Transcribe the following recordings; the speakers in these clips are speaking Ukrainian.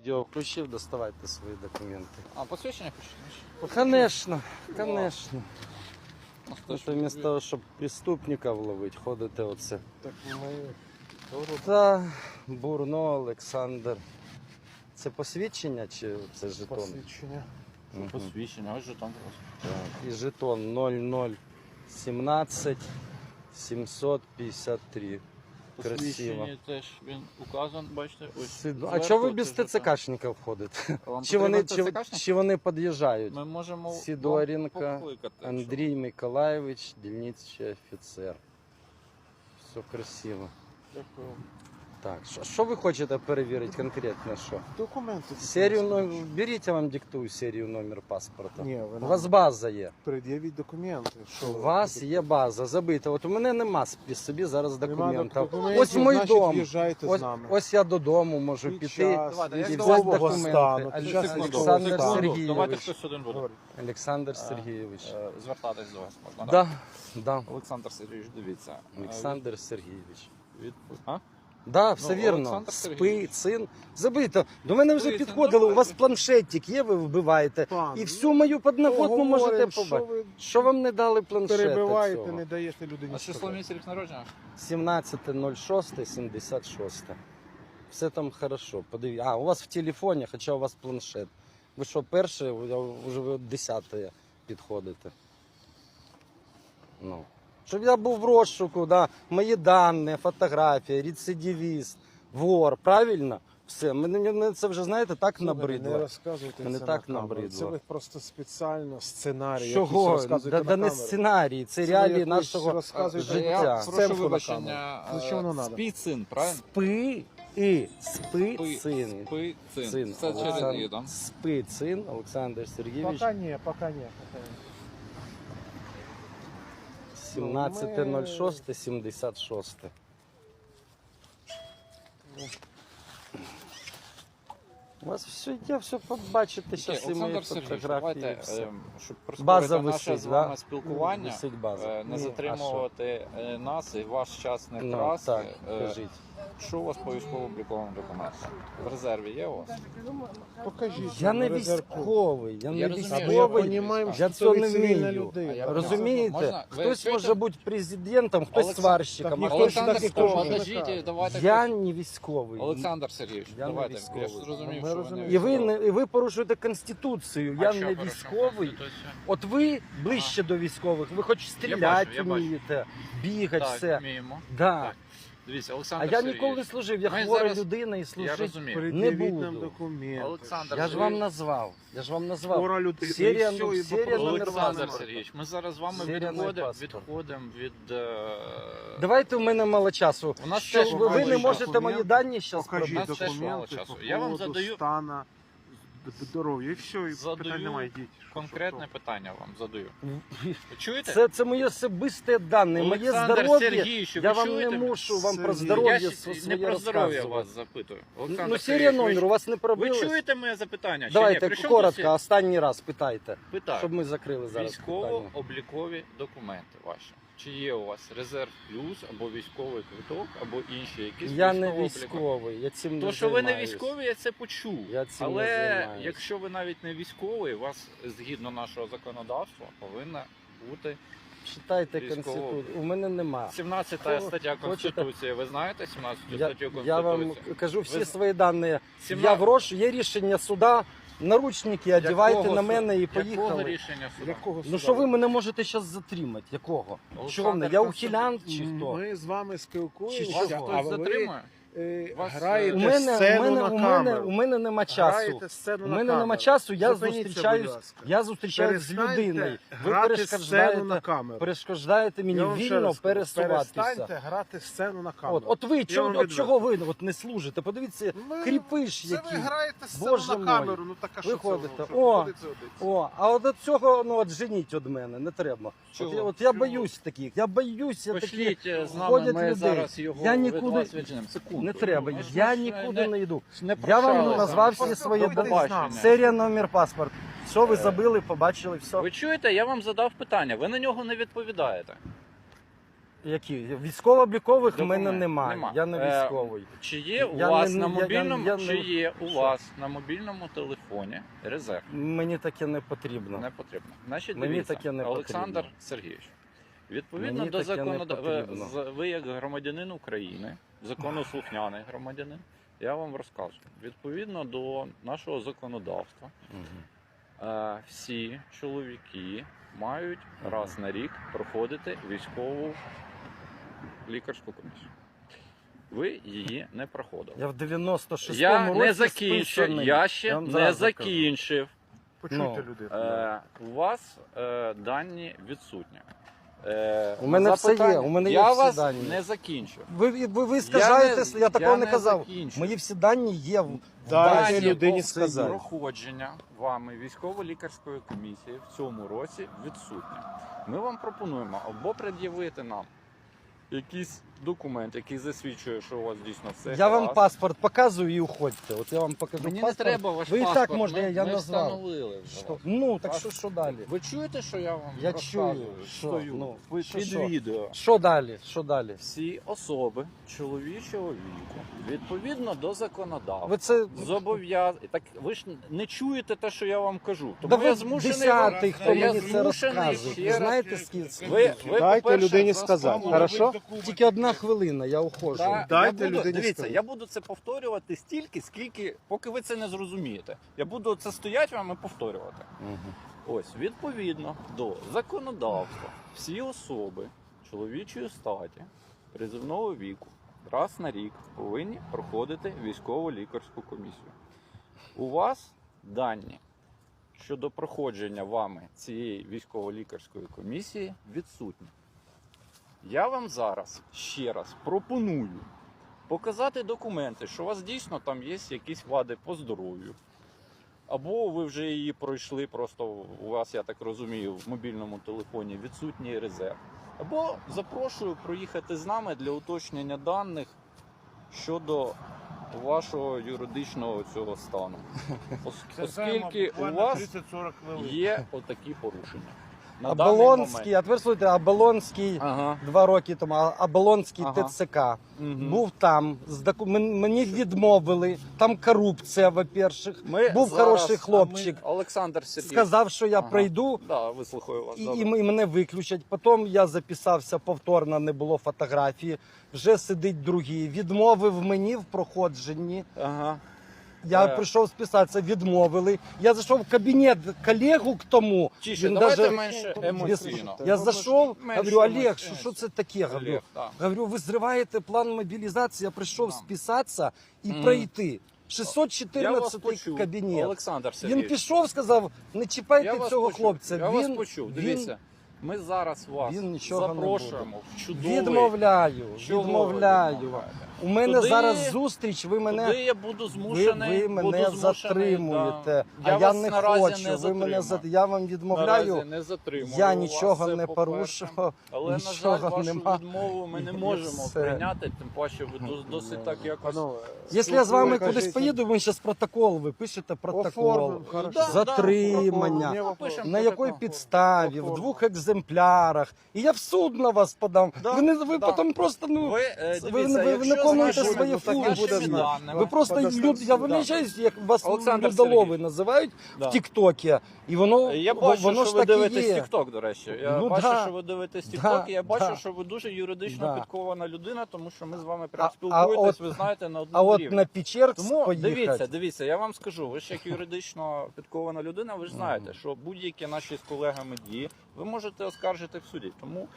Відео включив, доставайте свої документи. А, посвідчення хочеш? Конечно, конечно. Ну, хто ж вместо того, щоб преступників ловити, ходите оце. Так ми Та Бурно Олександр. Це посвідчення чи це жетон? посвідчення. Мгм. Посвідчення, ось же там просто. Так, І жетон 0017 753. Красиво. Теж він указан, бачите, ось. Сид- А зверху чого ви це без ТЦКшника ТЦКшників ходите? Вам Чи вони, чи, ТЦКшник? чи вони під'їжджають? Ми можемо вам Сидоренко, покликати, якщо- Андрій Миколаєвич, дільничий офіцер. Все красиво. Дякую. Так, що, що ви хочете перевірити конкретно? Що? Документи. Серію номер. Беріть, я вам диктую серію номер паспорта. Ні, ви У вас база є. пред'явіть документи. Що У ви вас є база забита. От у мене нема при собі зараз документів. документів, Ось мій значить, дом. Ось, нами. ось я додому можу Під піти. час я і до взяти документи. стану, Олександр під час Секунду, військового Олександр стану. Сергійович. Давайте хтось один буде. Олександр Е, Сергійович. Е, Звертатись до вас можна, Да, да. Олександр Сергійович, дивіться. е, Олександр Сергійович. Від... А? Да, все Ну, вірно. Олександр Спи, Сергійович. цин. Забито. До мене вже підходили. У вас давайте. планшетик є, ви вбиваєте. Пан, І всю мою подноготну Поговоримо, можете що побачити. ви Що вам не дали планшета перебиваєте, цього? не даєте людині. А число сказати. місяць народження? 17.06.76. Все там хорошо. Подивіться. А, у вас в телефоні, хоча у вас планшет. Ви що, перше, вже ви десяте підходите. Ну. Щоб я був в розшуку, да, мої дані, фотографії, рецидивіст, вор, правильно? Все, мене, мене це вже, знаєте, так Слухайте, Не розказуйте Мене це так на камеру. набридло. Це ви просто спеціально сценарій. якийсь Чого? розказуєте Да, на да не камеру. сценарій, це, Це реалії нашого розказуєте життя. Я Сценку прошу на вибачення. камеру. Зачем воно е, надо? Спіцин, правильно? Спи і спи цин. Спицин. Цин. Це через Олександр- «і», да? Спицин Олександр Сергійович. Пока ні, пока ні. пока ні. 17.06.76. У вас все є, все побачите зараз і мої Сергійович, фотографії. давайте, і все. е, щоб База прискорити наше висить, з вами да? спілкування, Висить база. е, не Ні, затримувати е, нас і ваш час не Ну, красти. так, Е, кажіть. Що у вас по військово-обліковим документам? В резерві є у вас? Покажіть. Я не військовий, я не Я розумію, я військовий. розумію, Я що цього не цивільна вмію. людина. А я Розумієте? Можна? Ви Хтось чуєте? може бути президентом, хтось Олександр- сварщиком, а ніхто хтось ж Олександр, так і каже. подождіть, давайте. я не військовий. Олександр Сергійович, Я не давайте. Я військовий. ж зрозумів, що не І ви не і ви порушуєте конституцію. А я що не військовий. Конституцію? От ви ближче до військових, ви хоч бачу, стріляти я бачу. вмієте, бігати, Так, все. вміємо. Да. Так. Дивіться, А Олександр я Сергійович, ніколи не служив, я Ми хвора зараз- людина і Я служити. розумію. Пред'явіть нам буду. документи. Олександр Я ж вам Сергійович. назвав. Я ж вам назвав. Хвора людина. Серія, і все, ну, і серія номер Олександр немає. Сергійович, ми зараз з вами відходимо, паспорт. відходимо від... е, Давайте у мене мало часу. У нас Що, теж ви, ви мало не часу. можете мої дані зараз Покажіть нас теж мало документи часу. по Я вам поводу задаю- стана здоров'я. І все, і Задаю питань немає. Йдіть. Що, Конкретне що, питання вам задаю. Ви чуєте? Це, це моє особисте дане, моє Олександр здоров'я. Сергійович, ви Я вам чуєте не мене? мушу вам про Сергій. здоров'я Я своє не про здоров'я розказувати. вас запитую. Ну, Олександр серія Сергійович, номер, у вас не ви, ви чуєте моє запитання? чи Давайте ні? При чому тут коротко, останній раз питайте, Питаю. щоб ми закрили зараз питання. Військово-облікові документи ваші. Чи є у вас резерв плюс або військовий квиток, або інші якісь Я не військовий, я цим не То, що ви не займаюсь. військові, я це почув. Я цим не Але займаюсь. якщо ви навіть не військовий, вас згідно нашого законодавства повинна бути Читайте Військово- Конституцію. У мене нема. 17 Кого стаття хочете? Конституції. Ви знаєте 17 Я, статтю Конституції? я вам кажу всі Ви- свої дані. Я 17 в рош, є рішення суда, наручники одягайте на мене і Якого поїхали. рішення суда? Якого Ну суда? що ви мене можете зараз затримати? Якого? Олександр Чого мене? Я Константин- ухилянт чи хто? Ми з вами Чи спілкуємося, що? Вас хтось а ви затримує? Е, Вас, граєте У мене, у мене, на у мене, камеру. у мене нема часу. Граєте сцену У на мене камеру. нема часу, я Зупиніться, зустрічаюсь, ласка. я зустрічаюсь з Перестаньте людиною. Ви грати сцену перешкоджаєте, на камеру. перешкоджаєте мені Я вам ще вільно раз кажу, пересуватися. Перестаньте грати сцену на камеру. От, от ви чого, вам от відверто. чого ви от не служите? Подивіться, Ну, кріпиш Це який. ви граєте сцену Боже на мой. камеру, ну така що Виходите. це? Що, О? О, а от від цього ну от женіть від мене, не треба. От, я- от я боюсь таких, я боюсь, я такі. Пошліть е, з нами, ходять ми людей. зараз його Я від нікуди- вас відженемо. Секунду. Не треба, я нікуди не йду. не Я вам назвав всі свої нами. Серія, номер, паспорт. Що ви Е, забили, побачили, все. Ви чуєте, я вам задав питання, ви на нього не відповідаєте. Які? Військово-облікових в мене немає. Нема. Я не Е, військовий. Чи є у Я вас не- на я- я- мобільному, я не- чи є у Що? вас на мобільному телефоні резерв? Мені таке не потрібно. Не потрібно. Значить, Мені дивіться, таке не Олександр потрібно. Сергійович. Відповідно Мені до таке не потрібно. ви, ви як громадянин України, законослухняний громадянин, я вам розкажу. Відповідно до нашого законодавства, Мгм. е, всі чоловіки мають раз на рік проходити військову лікарську комісію. Ви її не проходили. Я в 96-му Я році не закінчив, списаний. я ще вам не зразу закінчив. Почуйте Ну, людину. Е, у вас е, дані відсутні. Е, У мене все є, у мене є я всі вас дані. не закінчу. Ви, ви, ви скажаєте, я, такого не, казав. закінчу. Мої всі дані є в в Дайте базі. людині сказати. проходження вами військово-лікарської комісії в цьому році відсутнє. Ми вам пропонуємо або пред'явити нам якийсь документ, який засвідчує, що у вас дійсно все. Я вам паспорт показую і уходьте. От я вам покажу Мені не паспорт. треба ваш Ви і так паспорт. можете, ми, я ми назвав. встановили вже Що? вас. Ну, так що, що далі? Ви чуєте, що я вам Я розказую? чую. Що? Стою. Ну, Ви що, під що? відео. Що далі? Що далі? Всі особи чоловічого віку, відповідно до законодавства, Ви це зобов'язані. Так ви ж не чуєте те, що я вам кажу. Тому да я ви змушений десятий, хто я мені це змушений розказує. ще Ви раз- знаєте, скільки? Ви, ви Дайте по-перше, людині за сказати, хорошо? Тільки одна хвилина, я ухожу. Та, Дайте я буду, людині дивіться, сказати. я буду це повторювати стільки, скільки, поки ви це не зрозумієте. Я буду це стояти вам і повторювати. Мгм. Ось, відповідно до законодавства, всі особи чоловічої статі призивного віку раз на рік повинні проходити військово-лікарську комісію. У вас дані щодо проходження вами цієї військово-лікарської комісії відсутні. Я вам зараз ще раз пропоную показати документи, що у вас дійсно там є якісь вади по здоров'ю. Або ви вже її пройшли, просто у вас, я так розумію, в мобільному телефоні відсутній резерв. Або запрошую проїхати з нами для уточнення даних щодо вашого юридичного цього стану. Ос- Оскільки у вас є отакі порушення. На даний Оболонський, момент. а тепер слухайте, Оболонський Ага. два роки тому, а Оболонський Ага. ТЦК. Мгм. Був там, з доку- мен- мені відмовили. Там корупція, во-перших. Ми Був зараз- хороший а хлопчик. ми- Олександр Сергійович. Сказав, що я Ага. пройду. Да, вислухаю вас. І, і м- і мене виключать. Потім я записався повторно, не було фотографії. Вже сидить другий. Відмовив мені в проходженні. Ага. Я Е. прийшов списатися, відмовили. Я зайшов в кабінет колегу к тому. Тише, він давайте даже- менше без- емоційно. Я зайшов, Менше говорю, Олег, що, що це таке? Говорю, Олег, да. говорю, ви зриваєте план мобілізації, я прийшов списатися і Мгм. пройти. Я вас 614 почув. кабінет. Олександр Він Сергійович. пішов, сказав, не чіпайте я вас цього почув. хлопця. Я він, вас почув. Дивіться, ми зараз вас він нічого не запрошуємо в чудовий... Відмовляю, Чого ви відмовляю. відмовляєте? У мене Туди- зараз зустріч, ви мене Туди я буду змушений. ви буду мене змушений, затримуєте, да. а я, не хочу. Не ви мене за я вам відмовляю. Наразі не затримую. Я нічого не порушував. Але, на нічого жаль, вашу нема. відмову ми не можемо все. прийняти, тим паче ви досить так якось. Якщо я з вами кажіть, кудись поїду, ви зараз протокол, ви пишете протокол. Хорошо. Да, Затримання. да, На якій підставі, в двох екземплярах. І я в суд на вас подам. Да, ви не ви да. потім просто ну. Ви, е, ви- дивіться, ви- ви якщо виконуєте свої функції. Ви просто люд, я вибачаюсь, як вас Олександр людолови Сергійович. називають Да. в Тіктокі. І воно, Я бачу, воно що ж ви дивитесь є. TikTok, до речі. Я Ну, бачу, да. що ви дивитесь TikTok, і я бачу, да. що ви дуже юридично Да. підкована людина, тому що ми з вами А- прям а спілкуєтесь, от- ви знаєте, на одному А от рівні. на Печерськ Тому поїхати. дивіться, дивіться, я вам скажу, ви ж як юридично підкована людина, ви ж знаєте, що будь-які наші з колегами дії ви можете оскаржити в суді. Тому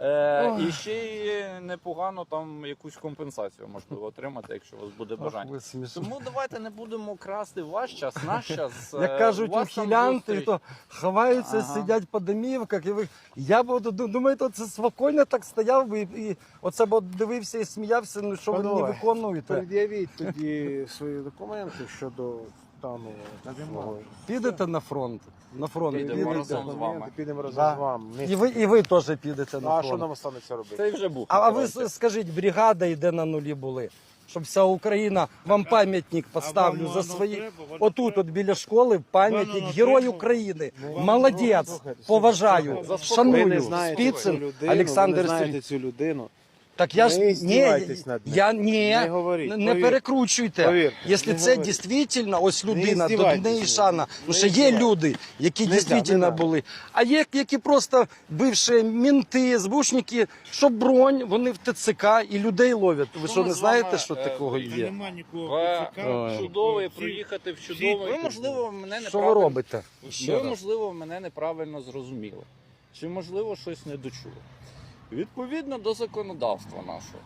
е, і ще й непогано там якусь компенсацію можливо отримати, якщо у вас буде бажання. ви. Тому давайте не будемо красти ваш час, наш час. Як Е, кажуть, ухилянти, то ховаються, Ага. сидять по домівках. І ви... Я буду ду- думаєте, це спокійно так стояв би і, і оце б дивився і сміявся, ну що ви не виконуєте. Пред'явіть тоді свої документи щодо стану свого. Підете на фронт. На фронт Підемо підете. разом з вами. Підемо разом Да. з вами. І ви, і ви теж підете Ну, на а що фронт. нам останеться робити? Це вже був. А, а ви с- скажіть, бригада йде на нулі були. щоб вся Україна вам пам'ятник поставлю за свої. Отут, от біля школи, пам'ятник Герой? України. Ну, Молодець, поважаю, шаную. Спіцин Олександр ви не знаєте Сергійович. цю людину. Так я Не ж ні, здівайтесь над ним. я ні, Не говоріть, не повірте. перекручуйте. Повірте, Якщо не це говоріть. дійсно ось людина, до здівайтесь неї над шана. ним. Ну Не що є люди, які Не дійсно да, не да. були. А є які просто бивші мінти, збушники, що бронь, вони в ТЦК і людей ловлять. Ви що не знаєте, що е, такого є? нема нікого В Ой. чудовий всі- приїхати в чудовий. Ви, можливо, мене Що ви неправильно- робите? Ще Ви, раз. можливо, мене неправильно зрозуміли. Чи, можливо, щось не дочули. Відповідно до законодавства нашого,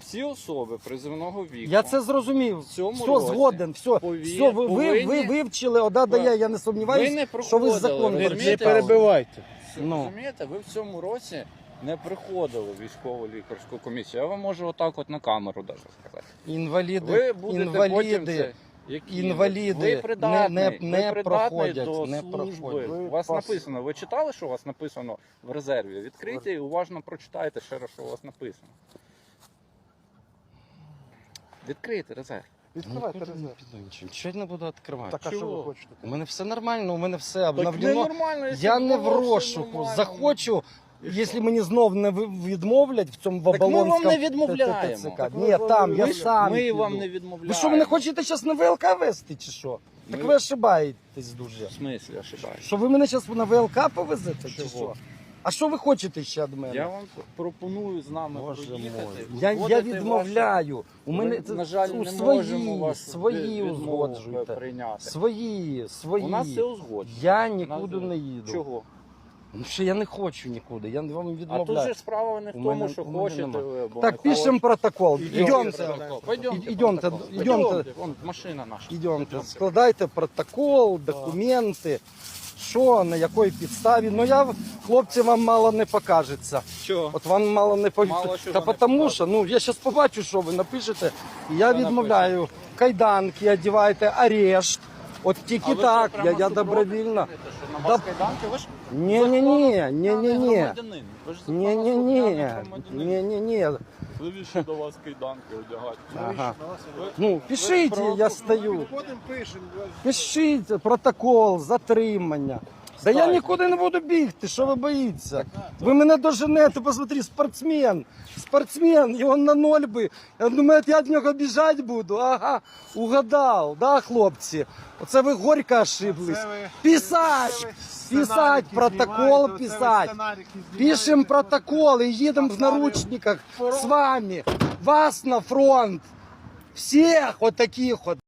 всі особи призивного віку. Я це зрозумів. В цьому все, році згоден, все. пові- все ви, ви, ви повинні- вивчили, ода дає, я не ви сумніваюся, не що ви проходили, закон ви Не, розумієте? не перебивайте. Ну. Розумієте, ви в цьому році не приходили в військову лікарську комісію. Я вам можу отак от на камеру даже сказати. Інваліди, Ви будете потім інваліди. Які інваліди ви придатний, не- не- не ви придатний проходять, до не служби. проходять. Ви У вас пас- написано, ви читали, що у вас написано в резерві? Відкрийте і уважно прочитайте ще раз, що у вас написано. Відкрийте резерв. Відкривайте резерв. Нічого я не буду відкривати. Так а що Чого? ви хочете? У мене все нормально, у мене все Так обновлено. ненормально, якщо Я не в розшуку. Захочу, якщо мені знов не ви- відмовлять в цьому Так ми вам не відмовляємо. ТЦК. Ні, там, я Ми, сам. ми піду. вам не відмовляємо. Ви що, ви не хочете зараз на ВЛК вести чи що? Так Ми- ви ошибаєтесь дуже. В смислі ошибаюсь? Що ви мене зараз на ВЛК повезете чи Чого? що? А що ви хочете ще від мене? Я вам пропоную з нами Боже проїхати. Я, я узгодити відмовляю. У ваші- мене Ми, це на жаль, у не свої, можемо вас свої відмову узгоджуйте. прийняти. Свої, свої. У нас все узгоджено. Я нікуди не їду. Чого? Ну що я не хочу нікуди, я вам А тут відмовляю. же справа не в У тому, мене- що у мене хочете нема. ви або Так, пишемо протокол. Ідемте, Идемте. протокол. Пойдемте, Ідемте, протокол. ідемте. Пойдемте, Вон машина наша. Ідемте, складайте протокол, документи. Що, на якій підставі? Ну я хлопці вам мало не покажеться. Чого? От вам мало не Мало покажеться. чого Та не тому покажеться. що, ну я зараз побачу, що ви напишете, і я Що відмовляю. Кайданки одівайте, арешт. От тільки так, я, я добровільно. на Да- вас кайданки? Ви ж Ні, ні, ні, ні, ні, ні. громадянин. Ви ж Ні, ні, ні, ні, ні, ні. Навіщо до вас кайданки одягати? Ага. Ну, пишіть, я стою. Потім пишемо. Пишіть протокол, затримання. Да я нікуди не буду бігти, що ви боїться? Ви мене доженете, посмотри, спортсмен. Спортсмен, і він на ноль би. Я думаю, я від нього біжати буду. Ага, угадав, да, хлопці? Оце ви горько ошиблись. Писать! Писать, протокол писать. Пишем протокол і їдемо в наручниках з вами. Вас на фронт. Всіх от таких от.